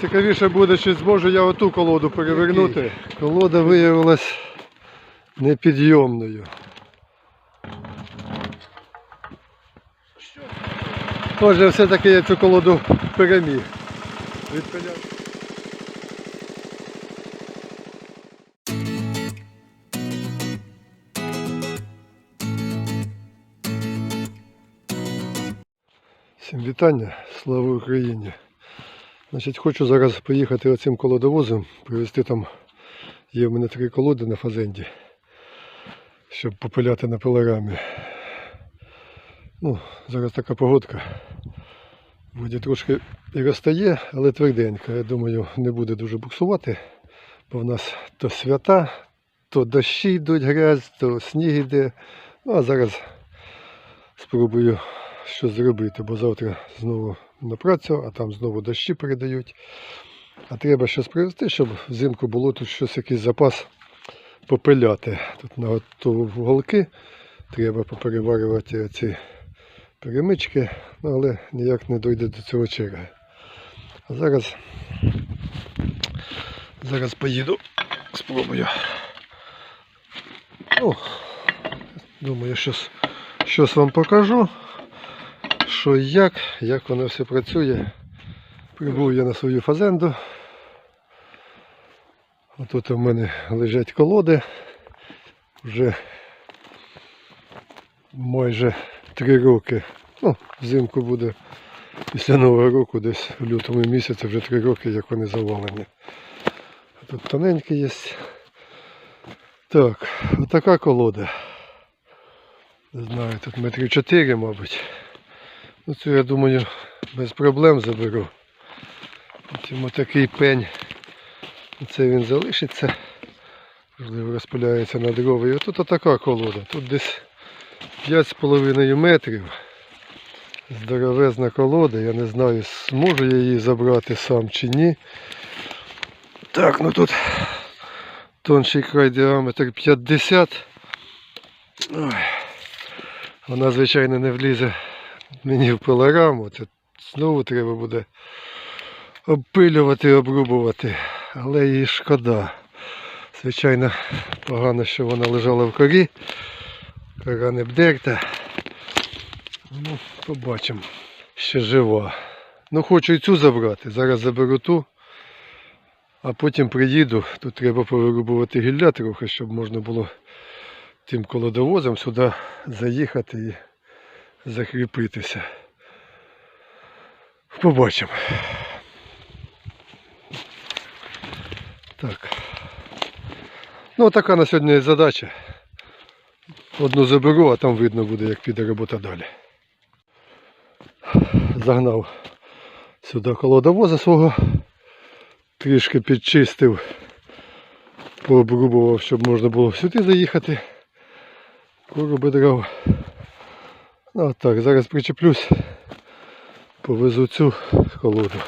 Цікавіше буде, чи зможу я оту колоду перевернути. Колода виявилась непідйомною. Отже, все-таки я цю колоду переміг. Відпиляв. Всім вітання, слава Україні! Значить, хочу зараз поїхати оцим колодовозом, привезти там, є в мене три колоди на фазенді, щоб попиляти на пилорамі. Ну, зараз така погодка. Воді трошки і розтає, але тверденько. Я думаю, не буде дуже буксувати, бо в нас то свята, то дощі йдуть грязь, то сніг йде. Ну а зараз спробую щось зробити, бо завтра знову на працю, а там знову дощі передають. А треба щось привезти, щоб взимку було тут щось якийсь запас попиляти. Тут наготовив голки, треба попереварювати ці перемички, ну, але ніяк не дойде до цього черги. А зараз, зараз поїду, спробую. Ну, думаю, щось, щось вам покажу що і як, як воно все працює. Прибув я на свою фазенду. Отут у мене лежать колоди. Вже майже три роки. Ну, взимку буде після Нового року, десь в лютому місяці вже три роки, як вони завалені. Тут тоненькі є. Так, отака колода. Не знаю, тут метрів чотири, мабуть. Ну це я думаю без проблем заберу. Потім отакий пень. Це він залишиться. Можливо розпиляється на дрова. І отут отака колода. Тут десь 5,5 метрів. Здоровезна колода. Я не знаю, зможу я її забрати сам чи ні. Так, ну тут тонший край діаметр 50. Ой. Вона, звичайно, не влізе мені в пилораму. Це знову треба буде обпилювати, обрубувати. Але її шкода. Звичайно, погано, що вона лежала в корі. Кора не бдерта. Ну, побачимо. Ще жива. Ну хочу і цю забрати. Зараз заберу ту. А потім приїду. Тут треба повирубувати гілля трохи, щоб можна було тим колодовозом сюди заїхати і закріпитися. Побачимо. Так. Ну, така на сьогодні задача. Одну заберу, а там видно буде, як піде робота далі. Загнав сюди колодовоза свого, трішки підчистив, пообрубував, щоб можна було сюди заїхати. Короби дров. Ну так, зараз причеплюсь, повезу цю колоду.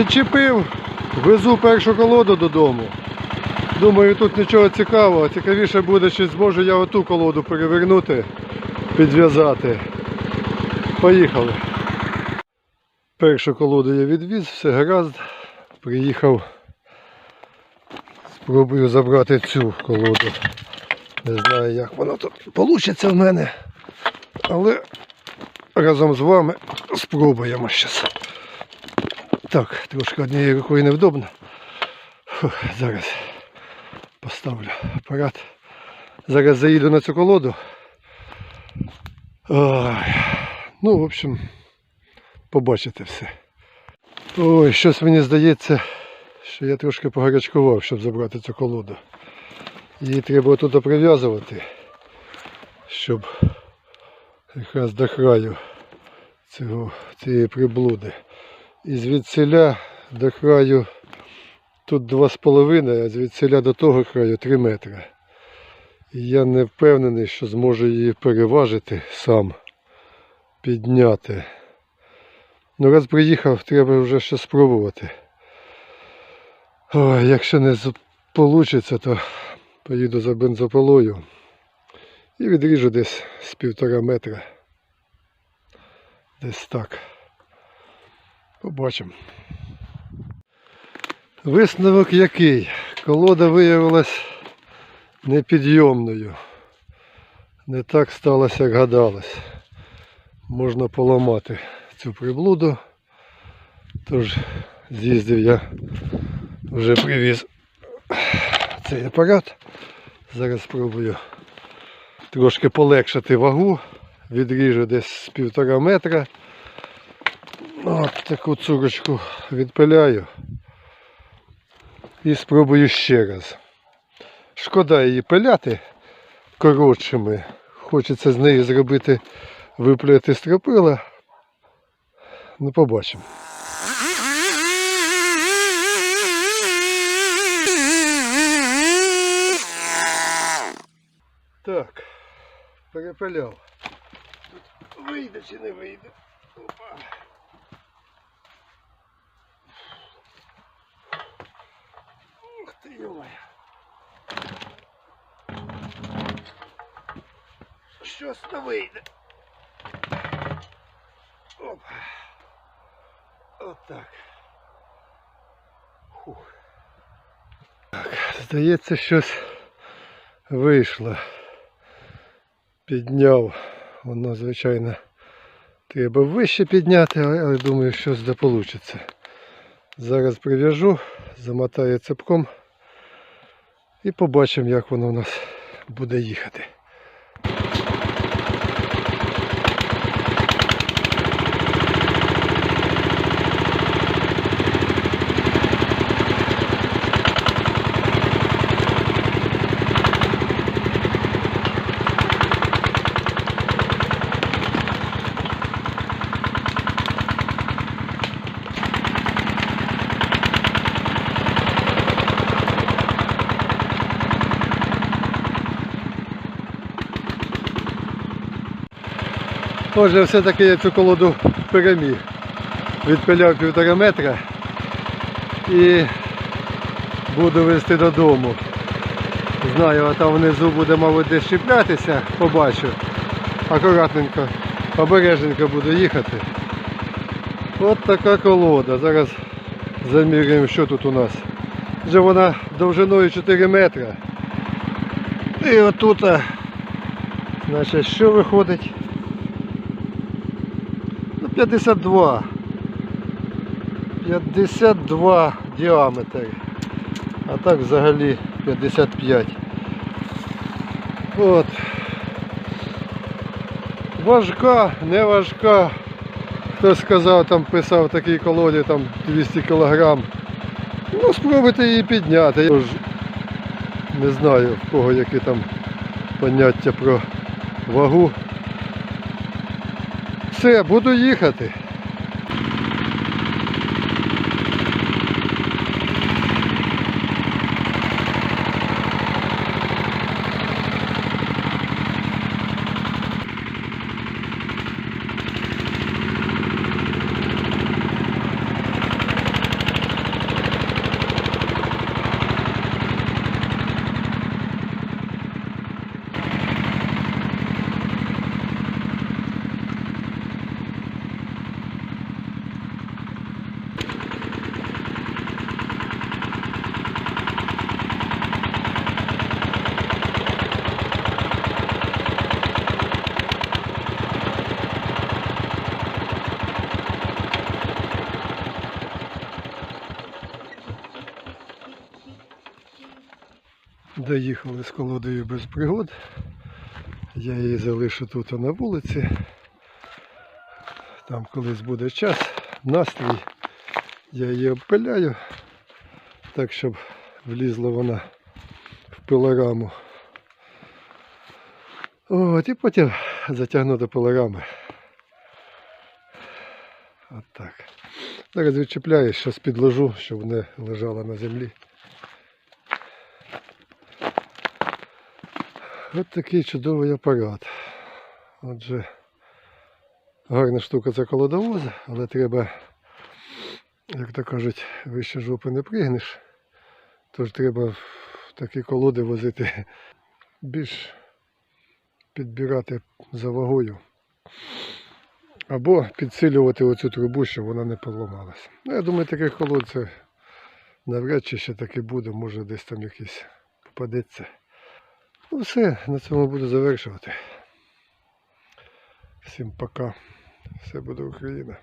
Підчепив, везу першу колоду додому. Думаю, тут нічого цікавого. Цікавіше буде, чи зможу я оту колоду перевернути, підв'язати. Поїхали. Першу колоду я відвіз, все гаразд. Приїхав. Спробую забрати цю колоду. Не знаю, як воно тут вийде в мене. Але разом з вами спробуємо зараз. Так, трошки однією рукою невдобно. Фух, зараз поставлю апарат. Зараз заїду на цю колоду. Ой. Ну, в общем, побачите все. Ой, щось мені здається, що я трошки погарячкував, щоб забрати цю колоду. Її треба тут прив'язувати, щоб якраз до краю цього, цієї приблуди. І звідсіля до краю тут 2,5, а звідсіля до того краю 3 метри. Я не впевнений, що зможу її переважити сам, підняти. Ну раз приїхав, треба вже щось спробувати. Ой, якщо не вийде, то поїду за бензопилою і відріжу десь з півтора метра. Десь так. Побачимо. Висновок який? Колода виявилась непідйомною. Не так сталося, як гадалось. Можна поламати цю приблуду. Тож з'їздив я, вже привіз цей апарат. Зараз спробую трошки полегшити вагу. Відріжу десь з півтора метра. От таку цурочку відпиляю. І спробую ще раз. Шкода її пиляти коротшими. Хочеться з нею зробити виплювати стропила. Ну побачимо. Так, перепиляв. Тут вийде чи не вийде. Опа. Ух ти йомай. Щось не вийде. Оп. Отак. Фух. Так, здається, щось вийшло. Підняв. Воно, звичайно, треба вище підняти, але, але думаю, щось да вийде. Зараз прив'яжу, замотаю цепком І побачимо, як воно у нас буде їхати. Отже, все-таки я цю колоду переміг. Відпиляв півтора метра і буду везти додому. Знаю, а там внизу буде, мабуть, десь чіплятися, побачу. Акуратненько, обережненько буду їхати. От така колода. Зараз заміряємо, що тут у нас. Вже вона довжиною 4 метри. І отут, значить, що виходить? Ну, 52. 52 діаметр. А так взагалі 55. От. Важка, не важка. Хто сказав, там писав такій колоді там 200 кг. Ну, спробуйте її підняти. Я ж не знаю в кого які там поняття про вагу. Все, буду їхати. Доїхали з колодою без пригод. Я її залишу тут на вулиці. Там колись буде час, настрій. Я її обпиляю, так щоб влізла вона в пилораму. От, і потім затягну до пилорами. От так. Зараз відчіпляю, щас підложу, щоб не лежала на землі. От такий чудовий апарат. Отже, гарна штука це колодовоз, але треба, як то кажуть, вище жопи не пригнеш. Тож треба в такі колоди возити більш підбирати за вагою. Або підсилювати оцю трубу, щоб вона не поламалася. Ну, я думаю, таких колод навряд чи ще таки буде, може десь там якийсь попадеться. Ну все, на цьому буду завершувати. Всім пока. Все буде Україна.